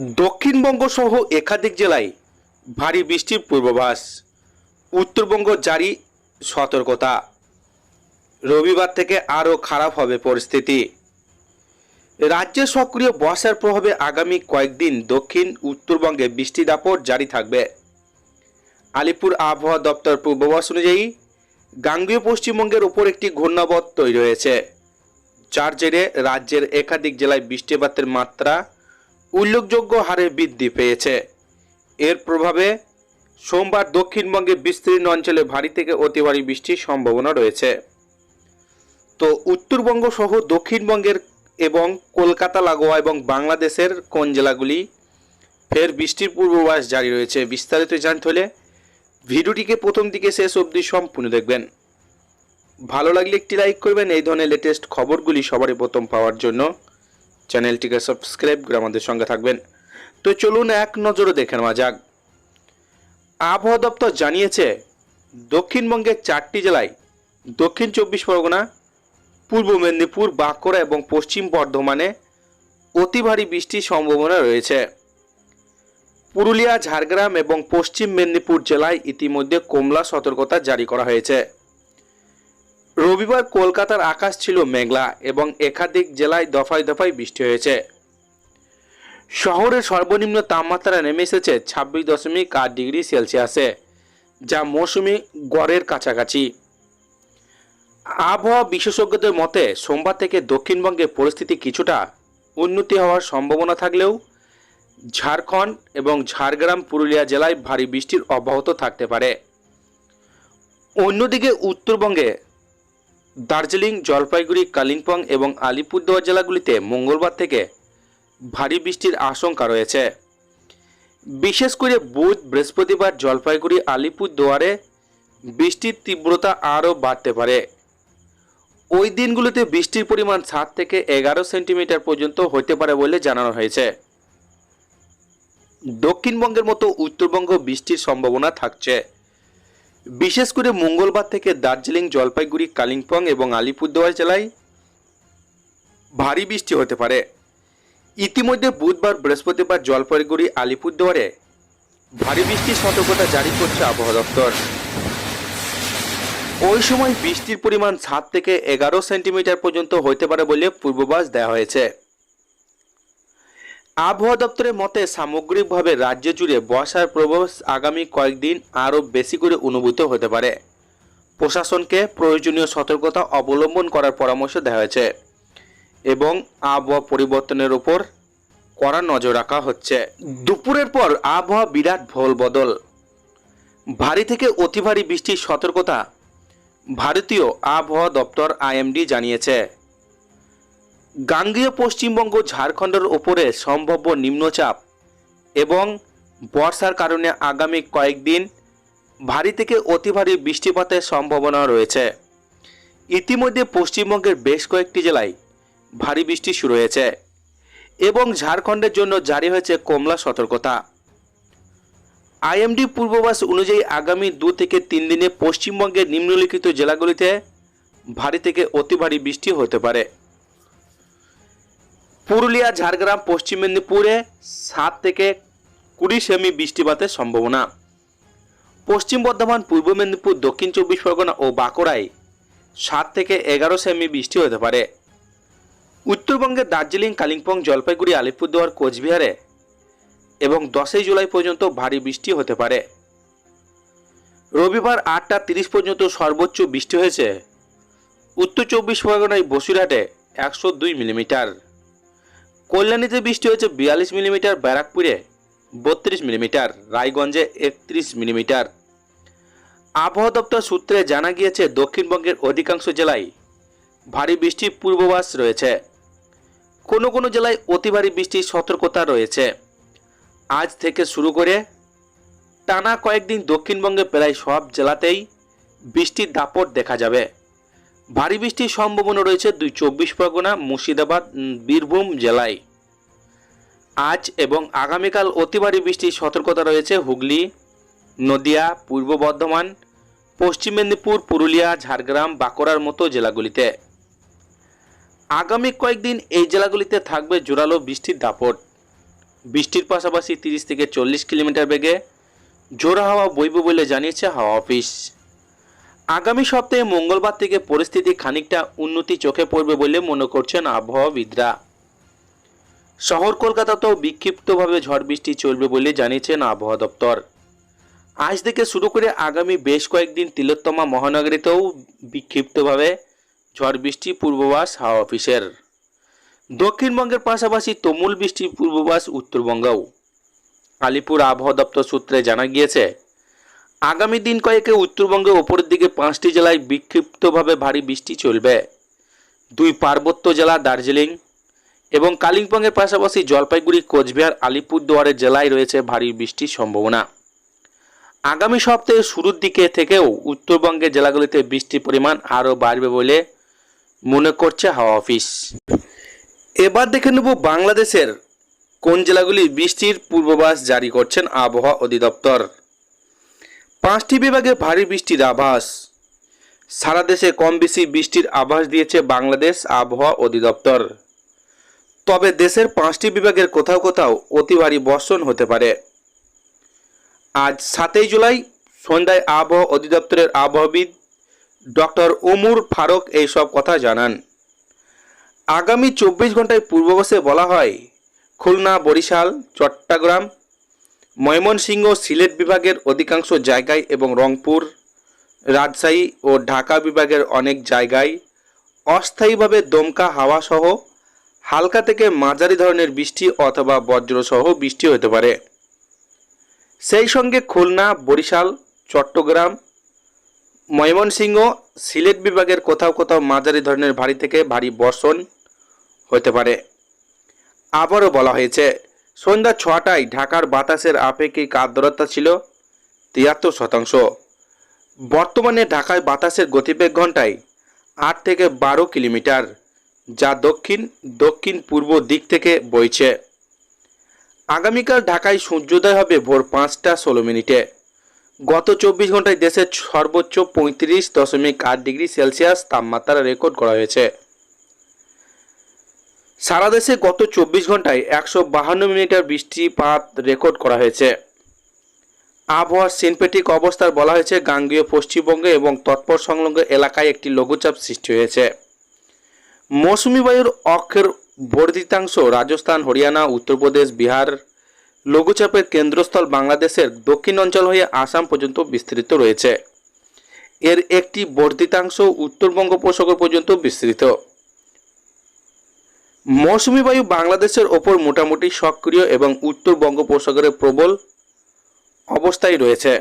দক্ষিণবঙ্গ সহ একাধিক জেলায় ভারী বৃষ্টির পূর্বাভাস। উত্তরবঙ্গ জারি সতর্কতা। রবিবার থেকে আরও খারাপ হবে পরিস্থিতি। রাজ্যে সক্রিয় বর্ষার প্রভাবে আগামী কয়েকদিন দক্ষিণ উত্তরবঙ্গে বৃষ্টি দাপট জারি থাকবে। আলিপুর আবহাওয়া দপ্তর পূর্বাভাস অনুযায়ী গাঙ্গীয় পশ্চিমবঙ্গের উপর একটি ঘূর্ণাবধ তৈরি হয়েছে। যার জেরে রাজ্যের একাধিক জেলায় বৃষ্টিপাতের মাত্রা উল্লেখযোগ্য হারে বৃদ্ধি পেয়েছে। এর প্রভাবে সোমবার দক্ষিণবঙ্গে বিস্তীর্ণ অঞ্চলে ভারী থেকে অতি ভারী বৃষ্টির সম্ভাবনা রয়েছে। তো উত্তরবঙ্গ সহ দক্ষিণবঙ্গের এবং কলকাতা, লাগোয়া এবং বাংলাদেশের কোন জেলাগুলি ফের বৃষ্টির পূর্বাভাস জারি রয়েছে বিস্তারিত জানতে হলে ভিডিওটিকে প্রথম দিকে শেষ অবধি সম্পূর্ণ দেখবেন। ভালো লাগলে একটি লাইক করবেন, এই ধরনের লেটেস্ট খবরগুলি সবারই প্রথম পাওয়ার জন্য। চ্যানেলটিকে সাবস্ক্রাইব করে আমাদের সঙ্গে থাকবেন। তো চলুন এক নজরে দেখে নেওয়া যাক। আবহাওয়া দপ্তর জানিয়েছে দক্ষিণবঙ্গের চারটি জেলায় দক্ষিণ চব্বিশ পরগনা, পূর্ব মেদিনীপুর, বাঁকুড়া এবং পশ্চিম বর্ধমানে অতি ভারী বৃষ্টির সম্ভাবনা রয়েছে। পুরুলিয়া, ঝাড়গ্রাম এবং পশ্চিম মেদিনীপুর জেলায় ইতিমধ্যে কমলা সতর্কতা জারি করা হয়েছে। রবিবার কলকাতার আকাশ ছিল মেঘলা এবং একাধিক জেলায় দফায় দফায় বৃষ্টি হয়েছে। শহরের সর্বনিম্ন তাপমাত্রা নেমে এসেছে ছাব্বিশ দশমিক আট ডিগ্রি সেলসিয়াসে, যা মৌসুমি গড়ের কাছাকাছি। আবহাওয়া বিশেষজ্ঞদের মতে, সোমবার থেকে দক্ষিণবঙ্গে পরিস্থিতি কিছুটা উন্নতি হওয়ার সম্ভাবনা থাকলেও ঝাড়খণ্ড এবং ঝাড়গ্রাম পুরুলিয়া জেলায় ভারী বৃষ্টির অব্যাহত থাকতে পারে। অন্যদিকে উত্তরবঙ্গে দার্জিলিং, জলপাইগুড়ি, কালিম্পং এবং আলিপুরদুয়ার জেলাগুলিতে মঙ্গলবার থেকে ভারী বৃষ্টির আশঙ্কা রয়েছে। বিশেষ করে বুধ, বৃহস্পতিবার জলপাইগুড়ি, আলিপুরদুয়ারে বৃষ্টির তীব্রতা আরও বাড়তে পারে। ওই দিনগুলিতে বৃষ্টির পরিমাণ সাত থেকে এগারো সেন্টিমিটার পর্যন্ত হতে পারে বলে জানানো হয়েছে। দক্ষিণবঙ্গের মতো উত্তরবঙ্গ বৃষ্টির সম্ভাবনা থাকছে। বিশেষ করে মঙ্গলবার থেকে দার্জিলিং, জলপাইগুড়ি, কালিম্পং এবং আলিপুরদুয়ার জেলায় ভারী বৃষ্টি হতে পারে। ইতিমধ্যে বুধবার, বৃহস্পতিবার জলপাইগুড়ি, আলিপুরদুয়ারে ভারী বৃষ্টির সতর্কতা জারি করছে আবহাওয়া দপ্তর। ওই সময় বৃষ্টির পরিমাণ সাত থেকে এগারো সেন্টিমিটার পর্যন্ত হতে পারে বলে পূর্বাভাস দেওয়া হয়েছে। আবহাওয়া দপ্তরের মতে, সামগ্রিকভাবে রাজ্য জুড়ে বর্ষার প্রভাব আগামী কয়েকদিন আরও বেশি করে অনুভূত হতে পারে। প্রশাসনকে প্রয়োজনীয় সতর্কতা অবলম্বন করার পরামর্শ দেওয়া হয়েছে এবং আবহাওয়া পরিবর্তনের উপর কড়া নজর রাখা হচ্ছে। দুপুরের পর আবহাওয়া বিরাট ভোল বদল। ভারী থেকে অতি ভারী বৃষ্টির সতর্কতা ভারতীয় আবহাওয়া দপ্তর আইএমডি জানিয়েছে। গাঙ্গীয় পশ্চিমবঙ্গ ঝাড়খণ্ডের ওপরে সম্ভাব্য নিম্নচাপ এবং বর্ষার কারণে আগামী কয়েকদিন ভারী থেকে অতি ভারী বৃষ্টিপাতের সম্ভাবনা রয়েছে। ইতিমধ্যে পশ্চিমবঙ্গের বেশ কয়েকটি জেলায় ভারী বৃষ্টি শুরু হয়েছে এবং ঝাড়খণ্ডের জন্য জারি হয়েছে কমলা সতর্কতা। আইএমডি পূর্বাভাস অনুযায়ী আগামী দু থেকে তিন দিনে পশ্চিমবঙ্গের নিম্নলিখিত জেলাগুলিতে ভারী থেকে অতি ভারী বৃষ্টি হতে পারে। পুরুলিয়া, ঝাড়গ্রাম, পশ্চিম মেদিনীপুরে সাত থেকে কুড়ি সেমি বৃষ্টিপাতের সম্ভাবনা। পশ্চিম বর্ধমান, পূর্ব মেদিনীপুর, দক্ষিণ চব্বিশ পরগনা ও বাঁকুড়ায় সাত থেকে এগারো সেমি বৃষ্টি হতে পারে। উত্তরবঙ্গের দার্জিলিং, কালিম্পং, জলপাইগুড়ি, আলিপুরদুয়ার, কোচবিহারে এবং দশই জুলাই পর্যন্ত ভারী বৃষ্টি হতে পারে। রবিবার আটটা তিরিশ পর্যন্ত সর্বোচ্চ বৃষ্টি হয়েছে। উত্তর চব্বিশ পরগনায় বসিরহাটে একশো দুই মিলিমিটার। কল্যাণীতে বৃষ্টি হয়েছে বিয়াল্লিশ মিলিমিটার, ব্যারাকপুরে বত্রিশ মিলিমিটার, রায়গঞ্জে একত্রিশ মিলিমিটার। আবহাওয়া দপ্তর সূত্রে জানা গিয়েছে, দক্ষিণবঙ্গের অধিকাংশ জেলায় ভারী বৃষ্টির পূর্বাভাস রয়েছে। কোনো কোনো জেলায় অতি ভারী বৃষ্টির সতর্কতা রয়েছে। আজ থেকে শুরু করে টানা কয়েকদিন দক্ষিণবঙ্গে প্রায় সব জেলাতেই বৃষ্টির দাপট দেখা যাবে। ভারী বৃষ্টির সম্ভাবনা রয়েছে দুই চব্বিশ পরগনা, মুর্শিদাবাদ বীরভূম জেলায়। আজ এবং আগামীকাল অতি ভারী বৃষ্টির সতর্কতা রয়েছে হুগলি, নদিয়া, পূর্ব বর্ধমান, পশ্চিম মেদিনীপুর, পুরুলিয়া, ঝাড়গ্রাম, বাঁকুড়ার মতো জেলাগুলিতে। আগামী কয়েকদিন এই জেলাগুলিতে থাকবে জোরালো বৃষ্টির দাপট। বৃষ্টির পাশাপাশি তিরিশ থেকে চল্লিশ কিলোমিটার বেগে জোড়া হাওয়া বইবে বলে জানিয়েছে হাওয়া অফিস। আগামী সপ্তাহে মঙ্গলবার থেকে পরিস্থিতি খানিকটা উন্নতি চোখে পড়বে বলে মনে করছেন আবহাওয়াবিদরা শহর কলকাতাতেও বিক্ষিপ্তভাবে ঝড় বৃষ্টি চলবে বলে জানিয়েছেন আবহাওয়া দপ্তর। আজ থেকে শুরু করে আগামী বেশ কয়েকদিন তিলোত্তমা মহানগরীতেও বিক্ষিপ্তভাবে ঝড় বৃষ্টি পূর্বাভাস হাওয়া অফিসের। দক্ষিণবঙ্গের পাশাপাশি তুমুল বৃষ্টির পূর্বাভাস উত্তরবঙ্গেও। আলিপুর আবহাওয়া দপ্তর সূত্রে জানা গিয়েছে আগামী দিন কয়েকে উত্তরবঙ্গে ওপরের দিকে পাঁচটি জেলায় বিক্ষিপ্তভাবে ভারী বৃষ্টি চলবে। দুই পার্বত্য জেলা দার্জিলিং এবং কালিম্পংয়ের পাশাপাশি জলপাইগুড়ি, কোচবিহার, আলিপুরদুয়ারের জেলায় রয়েছে ভারী বৃষ্টির সম্ভাবনা। আগামী সপ্তাহের শুরুর দিকে থেকেও উত্তরবঙ্গের জেলাগুলিতে বৃষ্টির পরিমাণ আরও বাড়বে বলে মনে করছে হাওয়া অফিস। এবার দেখে নেব বাংলাদেশের কোন জেলাগুলি বৃষ্টির পূর্বাভাস জারি করছেন আবহাওয়া অধিদপ্তর। পাঁচটি বিভাগে ভারী বৃষ্টির আভাস। সারা দেশে কম বেশি বৃষ্টির আভাস দিয়েছে বাংলাদেশ আবহাওয়া অধিদপ্তর। তবে দেশের পাঁচটি বিভাগের কোথাও কোথাও অতি ভারী বর্ষণ হতে পারে। আজ সাতই জুলাই, সন্ধ্যায় আবহাওয়া অধিদপ্তরের আবহাওয়াবিদ ডক্টর ওমর ফারুক এইসব কথা জানান। আগামী চব্বিশ ঘন্টায় পূর্বাভাসে বলা হয়, খুলনা, বরিশাল, চট্টগ্রাম ময়মনসিংহ সিলেট বিভাগের অধিকাংশ জায়গায় এবং রংপুর, রাজশাহী ও ঢাকা বিভাগের অনেক জায়গায় অস্থায়ীভাবে দমকা হাওয়া সহ হালকা থেকে মাঝারি ধরনের বৃষ্টি অথবা বজ্রসহ বৃষ্টি হতে পারে। সেই সঙ্গে খুলনা, বরিশাল, চট্টগ্রাম, ময়মনসিংহ, সিলেট বিভাগের কোথাও কোথাও মাঝারি ধরনের ভারী থেকে ভারী বর্ষণ হতে পারে। আবারও বলা হয়েছে সন্ধ্যা ছটায় ঢাকার বাতাসের আপেক্ষিক আর্দ্রতা ছিল তিয়াত্তর শতাংশ। বর্তমানে ঢাকায় বাতাসের গতিবেগ ঘন্টায় আট থেকে বারো কিলোমিটার, যা দক্ষিণ দক্ষিণ পূর্ব দিক থেকে বইছে। আগামীকাল ঢাকায় সূর্যোদয় হবে ভোর পাঁচটা ষোলো মিনিটে। গত চব্বিশ ঘন্টায় দেশের সর্বোচ্চ পঁয়ত্রিশ দশমিক আট ডিগ্রি সেলসিয়াস তাপমাত্রা রেকর্ড করা হয়েছে। সারা দেশে গত চব্বিশ ঘন্টায় একশো বাহান্ন মিলিমিটার বৃষ্টিপাত রেকর্ড করা হয়েছে। আবহাওয়ার সিনপেটিক অবস্থার বলা হয়েছে, গাঙ্গীয় পশ্চিমবঙ্গে এবং তৎপর সংলগ্ন এলাকায় একটি লঘুচাপ সৃষ্টি হয়েছে। মৌসুমি বায়ুর অক্ষের বর্ধিতাংশ রাজস্থান, হরিয়ানা, উত্তরপ্রদেশ, বিহার লঘুচাপের কেন্দ্রস্থল বাংলাদেশের দক্ষিণ অঞ্চল হয়ে আসাম পর্যন্ত বিস্তৃত রয়েছে। এর একটি বর্ধিতাংশ উত্তর বঙ্গোপসাগর পর্যন্ত বিস্তৃত। মৌসুমি বায়ু বাংলাদেশের ওপর মোটামুটি সক্রিয় এবং উত্তর বঙ্গোপসাগরে প্রবল অবস্থায় রয়েছে।